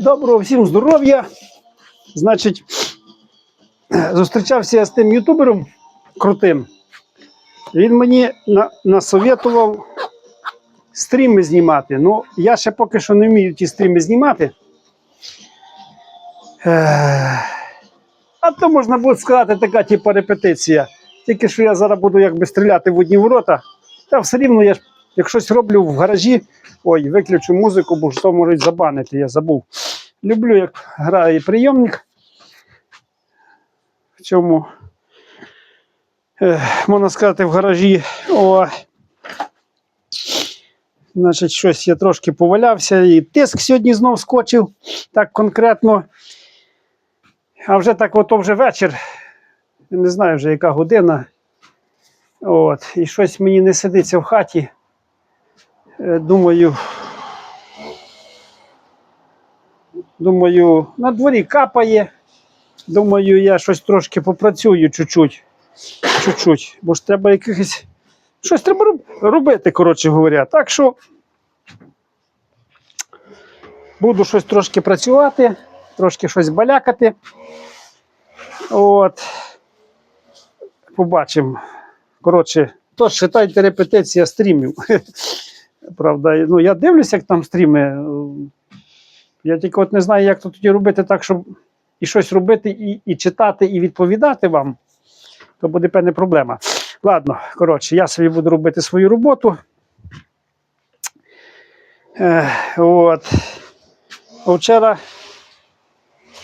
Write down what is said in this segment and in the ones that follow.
Доброго всім здоров'я. Значить, зустрічався я з тим ютубером крутим. Він мені на, насоветував стріми знімати. Ну, я ще поки що не вмію ті стріми знімати. Ех, А то можна буде сказати, така типу репетиція. Тільки що я зараз буду якби стріляти в одні ворота. Та все рівно я ж як щось роблю в гаражі. Ой, виключу музику, бо що можуть забанити, я забув. Люблю, як грає прийомник. В цьому, можна сказати, в гаражі. О, значить, щось я трошки повалявся, і тиск сьогодні знов скочив так конкретно. А вже так, ото вже вечір. Не знаю вже яка година. От, і щось мені не сидиться в хаті. Е, Думаю, думаю, на дворі капає. Думаю, я щось трошки попрацюю чуть-чуть. Чуть-чуть. Бо ж треба якихось. Щось треба робити, коротше говоря. Так що буду щось трошки працювати, трошки щось балякати. От. Побачимо. Коротше, то читайте репетиція стрімів. Правда, ну я дивлюся, як там стріми. Я тільки от не знаю, як то тоді робити так, щоб і щось робити, і, і читати, і відповідати вам. То буде певна проблема. Ладно, коротше, я собі буду робити свою роботу. Е, от. Вчора,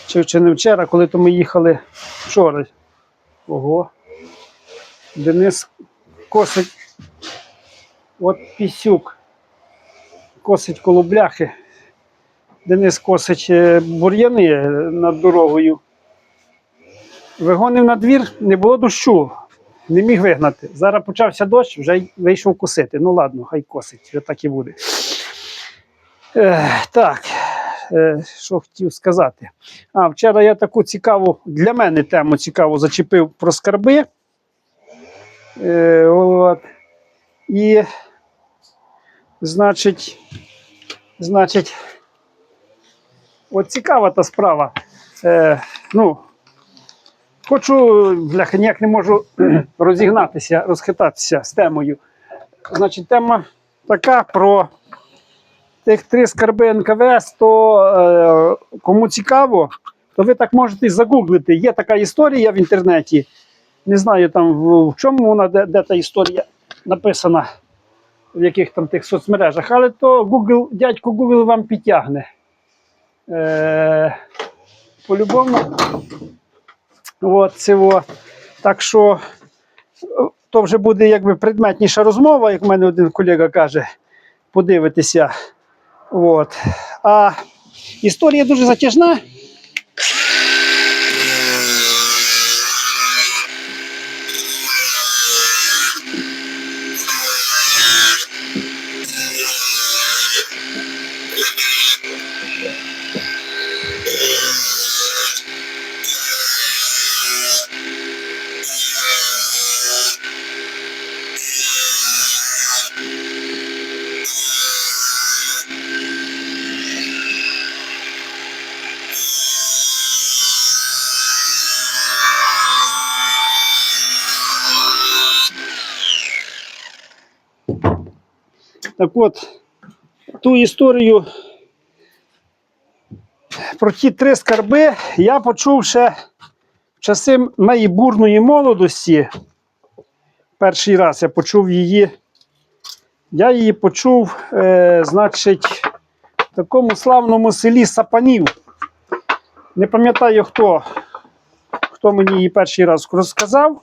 чи, чи не вчора, коли то ми їхали вчора. Ого. Денис косить. От пісюк. Косить коло бляхи. Денис косить е, бур'яни над дорогою. Вигонив на двір, не було дощу, не міг вигнати. Зараз почався дощ, вже вийшов косити. Ну ладно, хай косить, вже так і буде. Е, так, е, що хотів сказати. А, вчора я таку цікаву, для мене тему цікаву зачепив про скарби. Е, от. І, значить, значить, от цікава та справа. Е, ну, хочу, бляха, ніяк не можу розігнатися, розхитатися з темою. Значить, тема така про тих три скарби НКВС, то е, кому цікаво, то ви так можете загуглити. Є така історія в інтернеті. Не знаю там в, в чому вона, де, де та історія написана, в яких там тих соцмережах, але то Google, дядько Google вам підтягне. Е, по-любому. От, цього. Так що е, то вже буде якби предметніша розмова, як в мене один колега каже, подивитися. От. А історія дуже затяжна. Так от, ту історію про ті три скарби я почув ще в часи моєї бурної молодості. Перший раз я почув її. Я її почув, е, значить, в такому славному селі Сапанів. Не пам'ятаю, хто, хто мені її перший раз розказав.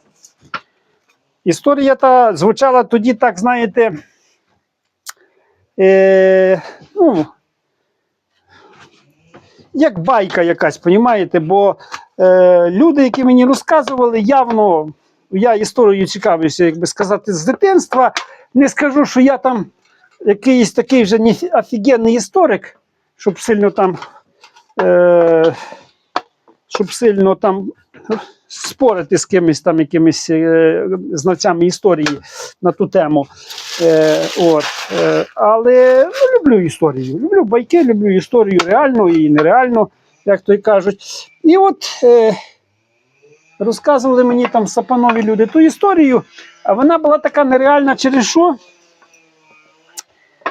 Історія та звучала тоді, так, знаєте, е, ну, як байка якась, понімаєте? Бо е, люди, які мені розказували, явно я історією цікавлюся, як би сказати, з дитинства. Не скажу, що я там якийсь такий вже офігенний історик, щоб сильно там. Е, щоб сильно там спорити з кимось там, якимись е, знавцями історії на ту тему. Е, от, е, але ну, люблю історію. Люблю байки, люблю історію реальну і нереальну, як то й кажуть. І от е, розказували мені там сапанові люди ту історію, а вона була така нереальна через що?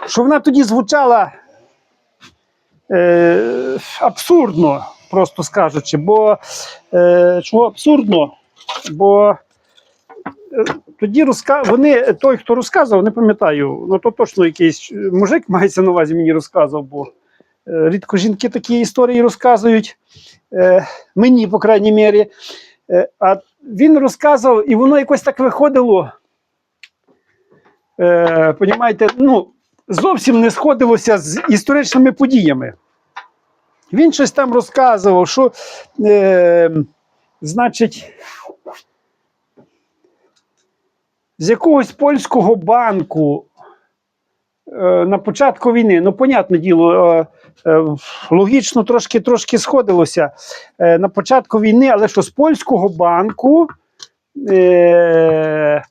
Що вона тоді звучала е, абсурдно, просто скажучи. Бо е, чого абсурдно? Бо е, тоді розка... вони, той, хто розказував, не пам'ятаю, ну то точно якийсь мужик мається на увазі, мені розказував, бо е, рідко жінки такі історії розказують. Е, мені, по крайній мірі. Е, а він розказував, і воно якось так виходило. Е, понімаєте, ну, зовсім не сходилося з історичними подіями. Він щось там розказував, що, е, значить, з якогось польського банку е, на початку війни, ну, понятне діло, е, е, логічно трошки, трошки сходилося е, на початку війни, але що з польського банку е,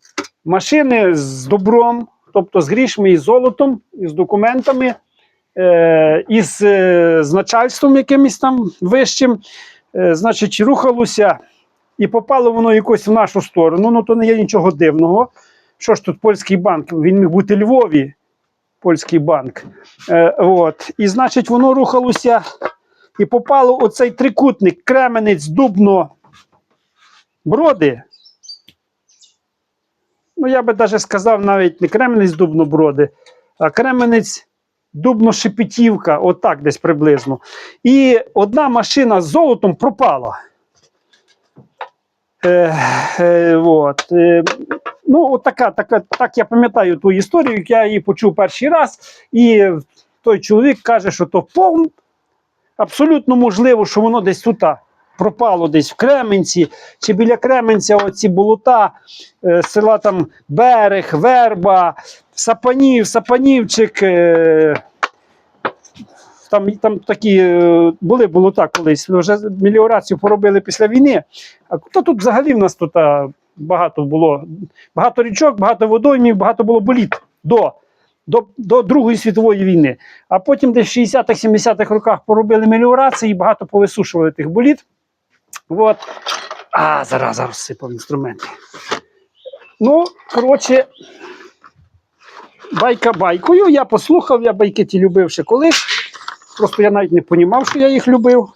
машини з добром, тобто з грішми і золотом, і з документами, е, і з, е, з начальством якимось там вищим, е, значить, рухалося і попало воно якось в нашу сторону. Ну то не є нічого дивного. Що ж тут польський банк? Він міг бути Львові, польський банк. Е, от. І значить, воно рухалося і попало оцей трикутник Кременець, Дубно, Броди. Ну, я би навіть сказав, навіть не Кременець Дубно Броди, а Кременець Дубно Шепетівка, отак десь приблизно. І одна машина з золотом пропала. Е, е, от. Е, ну, от така, така, так я пам'ятаю ту історію, як я її почув перший раз. І той чоловік каже, що то повн, абсолютно можливо, що воно десь тут пропало, десь в Кременці, чи біля Кременця оці болота, е, села там Берег, Верба, Сапанів, Сапанівчик. Е, там, там такі е, були болота колись, вже меліорацію поробили після війни. А то тут взагалі в нас тут багато було. Багато річок, багато водоймів, багато було боліт до, до, до Другої світової війни. А потім десь в 60-х, 70-х роках поробили меліорації і багато повисушували тих боліт. От. А, зараз зараз сипав інструменти. Ну, коротше, байка байкою. Я послухав, я байки ті любив ще колись. Просто я навіть не понімав, що я їх любив.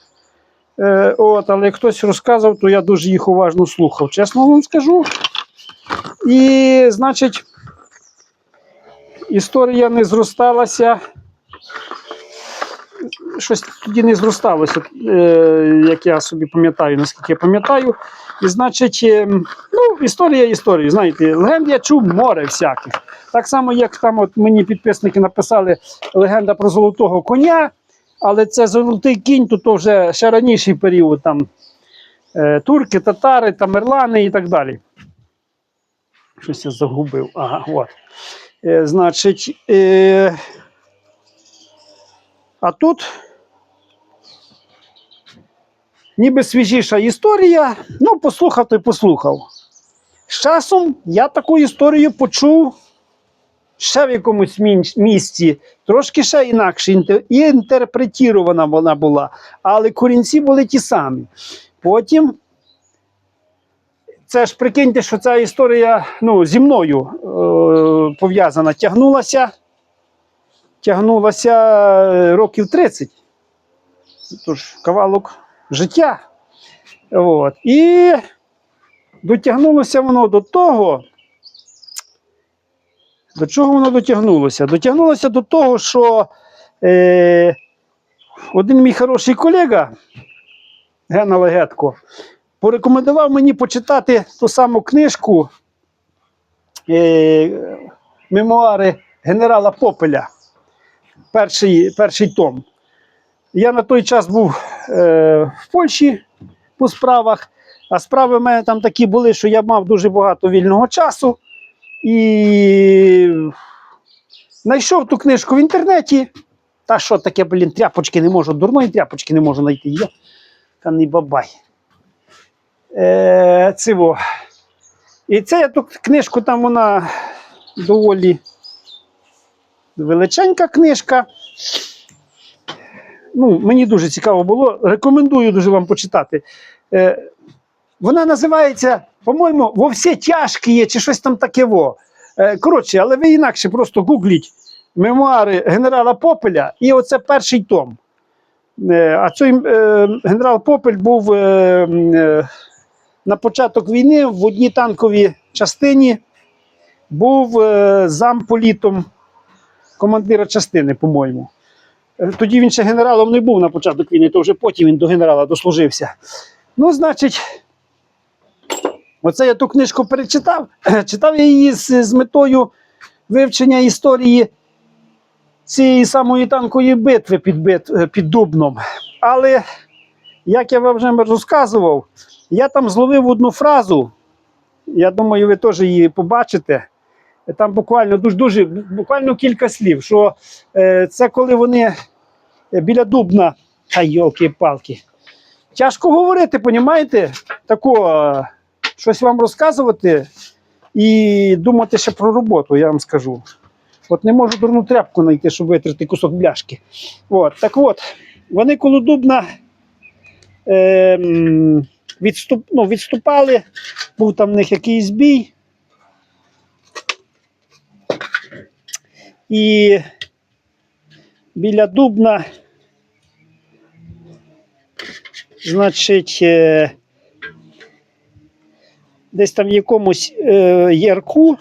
Е, от, але хтось розказав, то я дуже їх уважно слухав, чесно вам скажу. І, значить, історія не зросталася. Щось тоді не зросталося, е, як я собі пам'ятаю, наскільки я пам'ятаю. І, значить, е, ну, історія історії. Знаєте, легенд я чув море всяких. Так само, як там от мені підписники написали легенда про золотого коня. Але це золотий кінь, то, то вже ще раніший період, там е, турки, татари, тамерлани і так далі. Щось я загубив. Ага, от. Значить, а тут ніби свіжіша історія. Ну, послухав то й послухав. З часом я таку історію почув ще в якомусь місці, трошки ще інакше і інтерпретірована вона була, але корінці були ті самі. Потім, це ж прикиньте, що ця історія ну, зі мною е, пов'язана, тягнулася, тягнулася е, років 30. Тож кавалок життя. От. І дотягнулося воно до того. До чого воно дотягнулося? Дотягнулося до того, що е, один мій хороший колега, Гена Легетко, порекомендував мені почитати ту саму книжку е, Мемуари генерала Попеля. Перший, перший том. Я на той час був е, в Польщі по справах, а справи в мене там такі були, що я мав дуже багато вільного часу. І знайшов ту книжку в інтернеті. Та що таке, блін, тряпочки не можу, дурної тряпочки не можу знайти. Я не бабай. Е, цього. І це я ту книжку, там вона доволі величенька книжка. Ну, мені дуже цікаво було. Рекомендую дуже вам почитати. Е, вона називається, по-моєму, во всі тяжкі є, чи щось там таке. во. Е, коротше, але ви інакше просто гугліть мемуари генерала Попеля, і оце перший том. Е, а цей е, генерал Попель був е, е, на початок війни в одній танковій частині, був е, замполітом командира частини, по-моєму. Е, Тоді він ще генералом не був на початок війни, то вже потім він до генерала дослужився. Ну, значить, оце я ту книжку перечитав. Читав я її з, з метою вивчення історії цієї самої танкової битви під, бит, е, під Дубном. Але, як я вам вже розказував, я там зловив одну фразу. Я думаю, ви теж її побачите. Там буквально дуже, дуже буквально кілька слів. Що е, це коли вони е, біля Дубна. Ай, йолки-палки. Тяжко говорити, понімаєте? Тако, е, щось вам розказувати і думати ще про роботу, я вам скажу. От не можу дурну тряпку знайти, щоб витрати кусок бляшки. От, так от, вони коло Дубна е, відступ, ну, відступали, був там в них якийсь бій. І біля Дубна, значить, е, десь там в якомусь е, ярку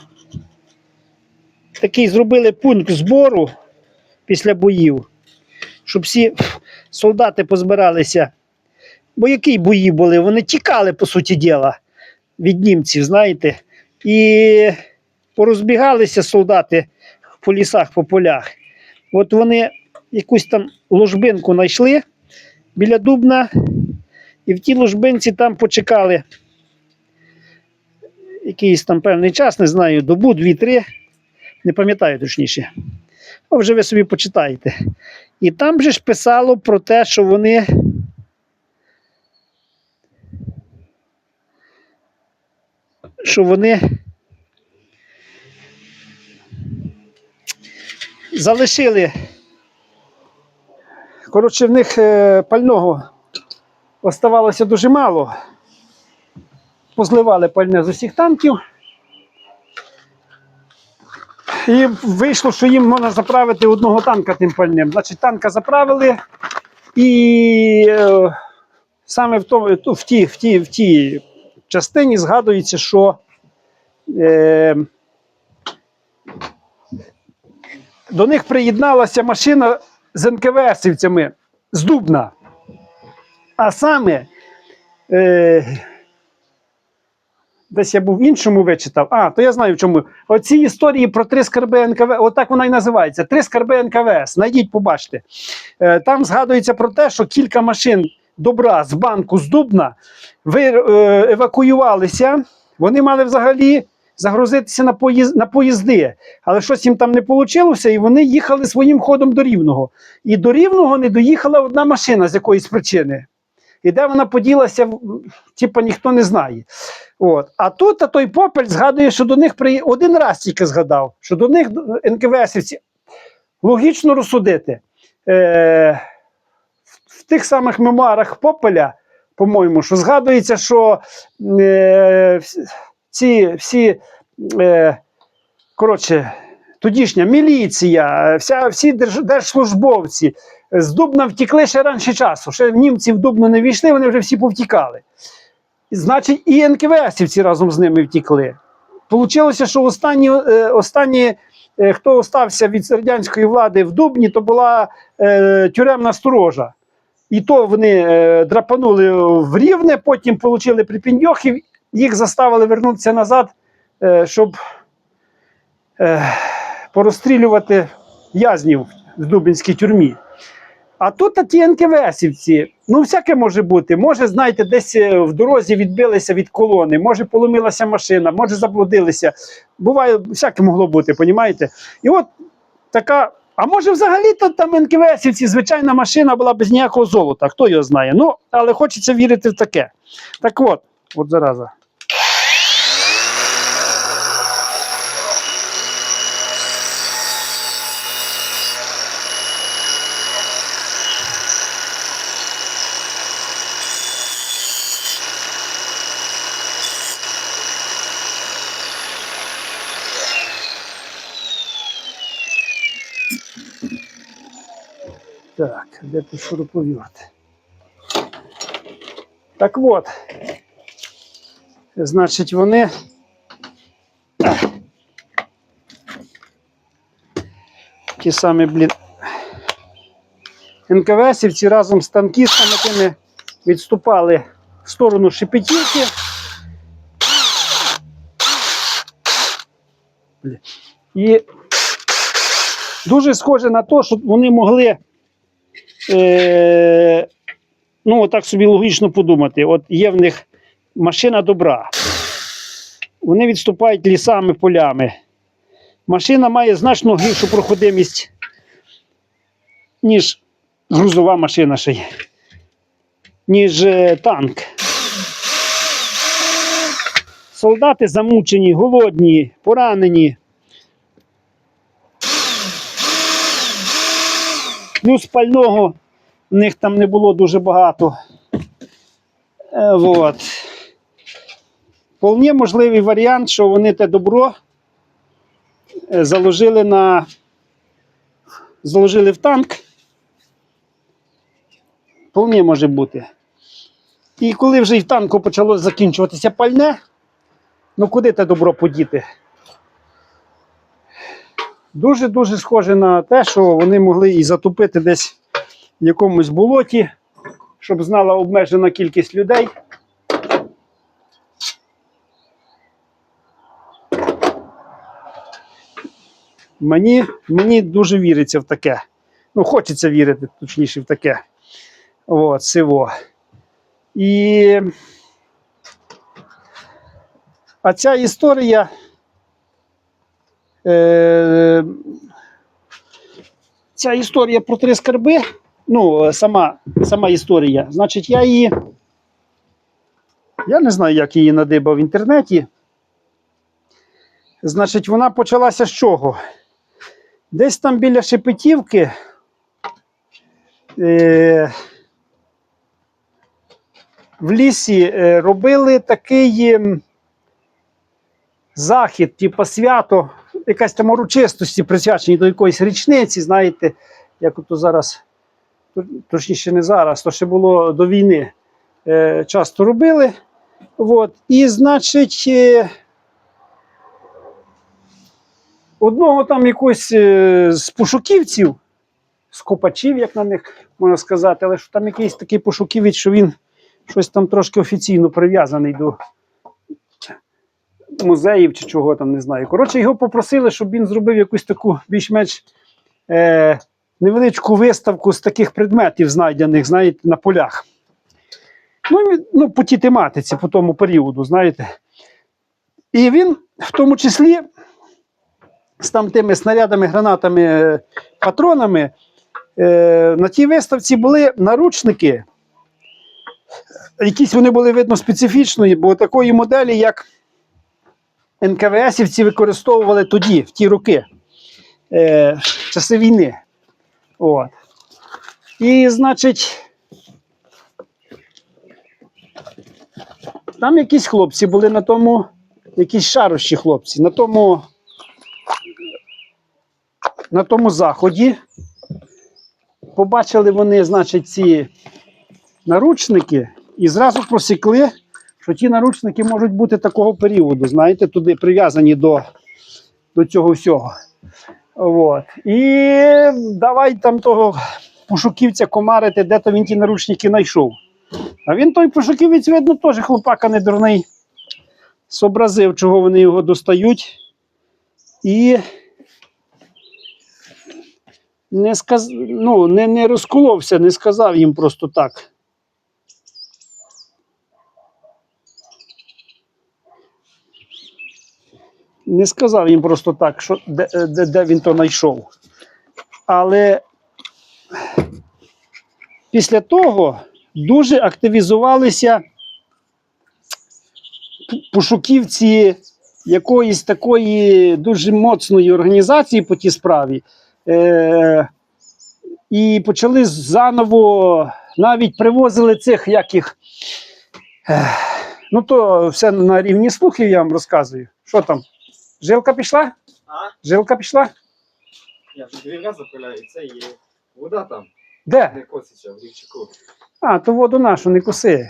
такий зробили пункт збору після боїв, щоб всі солдати позбиралися. Бо які бої були? Вони тікали, по суті діла, від німців, знаєте, і порозбігалися солдати по лісах, по полях. От вони якусь там ложбинку знайшли біля Дубна, і в тій ложбинці там почекали якийсь там певний час, не знаю, добу, дві-три, не пам'ятаю точніше. А вже ви собі почитаєте. І там же ж писало про те, що вони. Що вони залишили. Коротше, в них е, пального оставалося дуже мало. Позливали пальне з усіх танків. І вийшло, що їм можна заправити одного танка тим пальним. Значить, танка заправили, і е, саме в, тому, в, тій, в, тій, в тій частині згадується, що е, до них приєдналася машина з НКВСівцями з Дубна. А саме, е, десь я був в іншому вичитав. А, то я знаю в чому. Оці історії про три скарби НКВС, отак вона і називається. Три скарби НКВС. Найдіть, побачте. Е, там згадується про те, що кілька машин добра з банку з Дубна ви, е, евакуювалися. Вони мали взагалі загрузитися на, поїз, на поїзди, але щось їм там не вийшло, і вони їхали своїм ходом до Рівного. І до Рівного не доїхала одна машина з якоїсь причини. І де вона поділася, типа ніхто не знає. От. А тут а той Попель згадує, що до них при... один раз тільки згадав, що до них НКВСівці логічно розсудити. Е... В тих самих мемуарах Попеля, по-моєму, що згадується, що е... ці всі. Е... Коротше, тодішня міліція, вся, всі держ, держслужбовці з Дубна втікли ще раніше часу. Ще німці в Дубно не війшли, вони вже всі повтікали. Значить, і НКВСівці разом з ними втікли. Получилося, що останні, е, останні е, хто остався від радянської влади в Дубні, то була е, тюремна сторожа. І то вони е, драпанули в Рівне, потім отримали припіндьохів, їх заставили вернутися назад, е, щоб е, порозстрілювати в'язнів в Дубінській тюрмі. А тут ті НКВСівці, ну всяке може бути. Може, знаєте, десь е, в дорозі відбилися від колони, може поломилася машина, може заблудилися. Буває, всяке могло бути, понімаєте? І от така А може, взагалі то там НКВСівці звичайна машина була без ніякого золота, хто його знає. Ну, але хочеться вірити в таке. Так от, от зараза. Так, де тут шуруповерт? Так от. Значить, вони. Ті самі, блін. НКВСівці разом з танкістами тими відступали в сторону Шепетівки. І дуже схоже на те, що вони могли е, ну, так собі логічно подумати. От є в них машина добра. Вони відступають лісами, полями. Машина має значно гіршу проходимість, ніж грузова машина ще є, ніж е, танк. Солдати замучені, голодні, поранені. Плюс пального в них там не було дуже багато. Е, вот. Вполне можливий варіант, що вони те добро е, заложили на заложили в танк. Вполне може бути. І коли вже і в танку почало закінчуватися пальне, ну куди те добро подіти? Дуже-дуже схоже на те, що вони могли і затопити десь в якомусь болоті, щоб знала обмежена кількість людей. Мені, мені дуже віриться в таке. Ну, хочеться вірити, точніше, в таке. От, сиво. І. А ця історія. Е, ця історія про три скарби. Ну, е, сама, сама історія. Значить, я її. Я не знаю, як її надибав в інтернеті. Значить, вона почалася з чого? Десь там біля Шепетівки. Е, в лісі е, робили такий захід, типу свято, якась там урочистості присвячені до якоїсь річниці, знаєте, як ото зараз, точніше не зараз, то ще було до війни. Е, часто робили. От. І, значить, е, одного там якогось е, з пошуківців, з копачів, як на них можна сказати, але що там якийсь такий пошуківець, що він щось там трошки офіційно прив'язаний до музеїв чи чого там, не знаю. Коротше, його попросили, щоб він зробив якусь таку більш-менш е, невеличку виставку з таких предметів, знайдених, знаєте, на полях. Ну, ну, по тій тематиці, по тому періоду, знаєте. І він в тому числі з там тими снарядами, гранатами, е, патронами. Е, на тій виставці були наручники. Якісь вони були видно специфічної, бо такої моделі, як НКВСівці використовували тоді, в ті роки, е, часи війни. От. І, значить, там якісь хлопці були на тому, якісь шарощі хлопці, на тому, на тому заході. Побачили вони, значить, ці наручники і зразу просікли, що ті наручники можуть бути такого періоду, знаєте, туди прив'язані до, до цього всього. От. І давай там того пошуківця комарити, де то він ті наручники знайшов. А він той пошуківець, видно, теж хлопака не дурний. Зобразив, чого вони його достають. І не, сказ... ну, не, не розколовся, не сказав їм просто так. Не сказав їм просто так, що, де, де, де він то знайшов. Але після того дуже активізувалися пошуківці якоїсь такої дуже моцної організації по тій справі. Е- і почали заново навіть привозили цих яких. Е- ну, то все на рівні слухів я вам розказую. Що там? Жилка пішла? А? Жилка пішла? Я вже дві рази запиляю, і це є вода там, Де? не коситься в рівчику. А, то воду нашу не коси.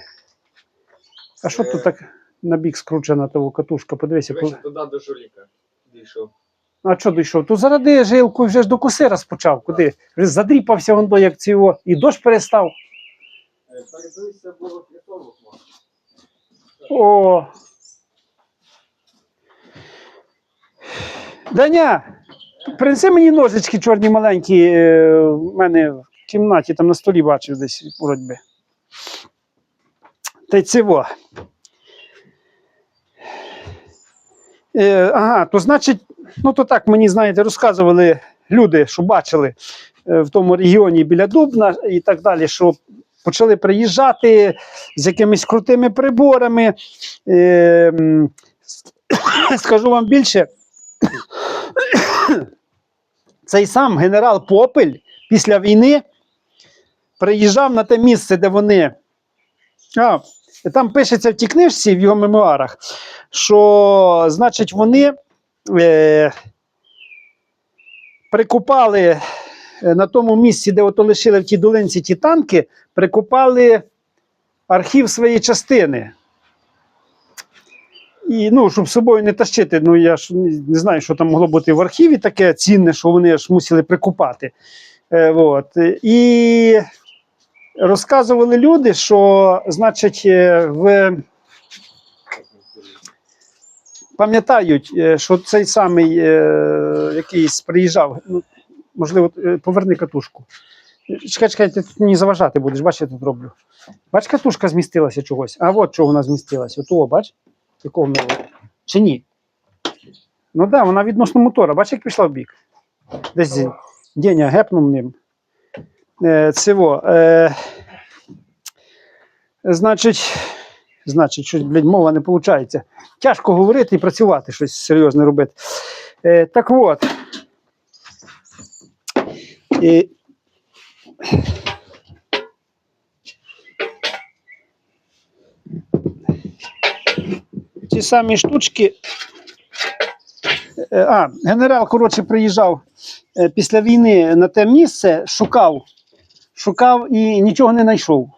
А що тут так на бік скручена того катушка? Подивися, коли. Вище туди до жуліка дійшов. А що дійшов? То заради жилку вже ж до коси розпочав. Куди? Вже задріпався воно, як цього, і дощ перестав. Е, Передуйся було критовок. О. Даня, принеси мені ножички чорні маленькі. е, В мене в кімнаті там на столі бачив десь вроді би. Та й цього. Е, ага, то значить, ну то так мені, знаєте, розказували люди, що бачили е, в тому регіоні біля Дубна і так далі, що почали приїжджати з якимись крутими приборами. Е, скажу вам більше. Цей сам генерал Попель після війни приїжджав на те місце, де вони. А, там пишеться в тій книжці в його мемуарах, що, значить, вони е, прикупали е, на тому місці, де ото лишили в тій долинці ті танки, прикупали архів своєї частини. І ну, щоб з собою не тащити, ну я ж не знаю, що там могло бути в архіві таке цінне, що вони ж мусили прикупати. Е, от. І розказували люди, що, значить, е, в пам'ятають, е, що цей самий е, якийсь приїжджав, ну, можливо, е, поверни катушку. Чекай, чекай, ти тут мені заважати будеш, бач, я тут роблю. Бач, катушка змістилася чогось. А от чого вона змістилася. От о, бач, якого ми Чи ні? Ну так, да, вона відносно мотора. Бач, як пішла в бік. Десь Деня гепнув ним. Е, цього. Е, значить, значить, щось, блядь, мова не виходить. Тяжко говорити і працювати, щось серйозне робити. Е, так от. Е, ті самі штучки. Е, А, генерал, коротше, приїжджав е, після війни на те місце, шукав, шукав і нічого не знайшов.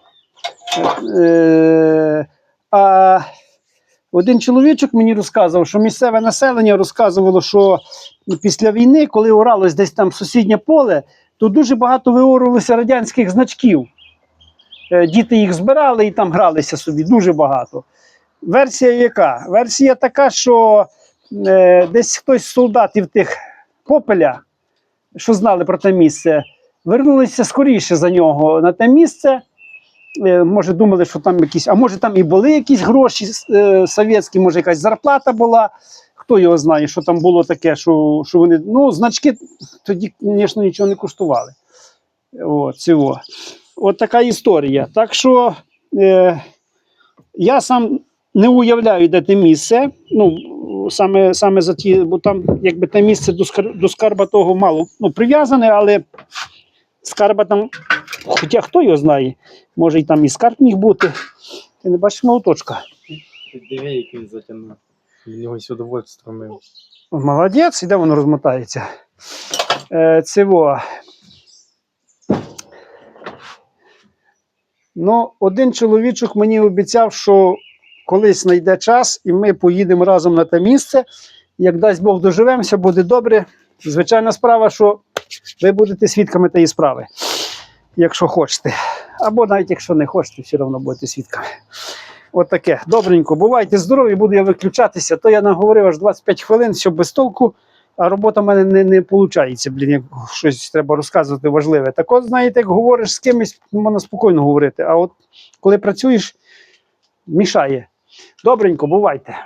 Е, А один чоловічок мені розказував, що місцеве населення розказувало, що після війни, коли оралось десь там сусіднє поле, то дуже багато виорувалося радянських значків. Діти їх збирали і там гралися собі, дуже багато. Версія яка? Версія така, що е, десь хтось з солдатів тих попеля, що знали про те місце, вернулися скоріше за нього на те місце. Е, може, думали, що там якісь, а може там і були якісь гроші е, совєтські, може якась зарплата була. Хто його знає, що там було таке, що, що вони. Ну, значки тоді, звісно, нічого не коштували. От, цього. От така історія. Так що е, я сам не уявляю, де те місце. Ну, саме, саме за ті, бо там якби те місце до, скар, до скарба того мало ну, прив'язане, але скарба там, хоча хто його знає, може і там і скарб міг бути. Ти не бачиш молоточка. Диви, як він затягнув. Він його сюди в струмив. Молодець, і де воно розмотається. Е, цього. Ну, один чоловічок мені обіцяв, що колись знайде час, і ми поїдемо разом на те місце. Як дасть Бог доживемося, буде добре. Звичайна справа, що ви будете свідками тієї справи, якщо хочете. Або навіть якщо не хочете, все одно будете свідками. От таке. Добренько. Бувайте здорові, буду я виключатися. То я наговорив аж 25 хвилин, все без толку, а робота в мене не, не виходить. Блін, як щось треба розказувати важливе. Так от, знаєте, як говориш з кимось, можна спокійно говорити. А от коли працюєш, мішає. Добренько, бувайте.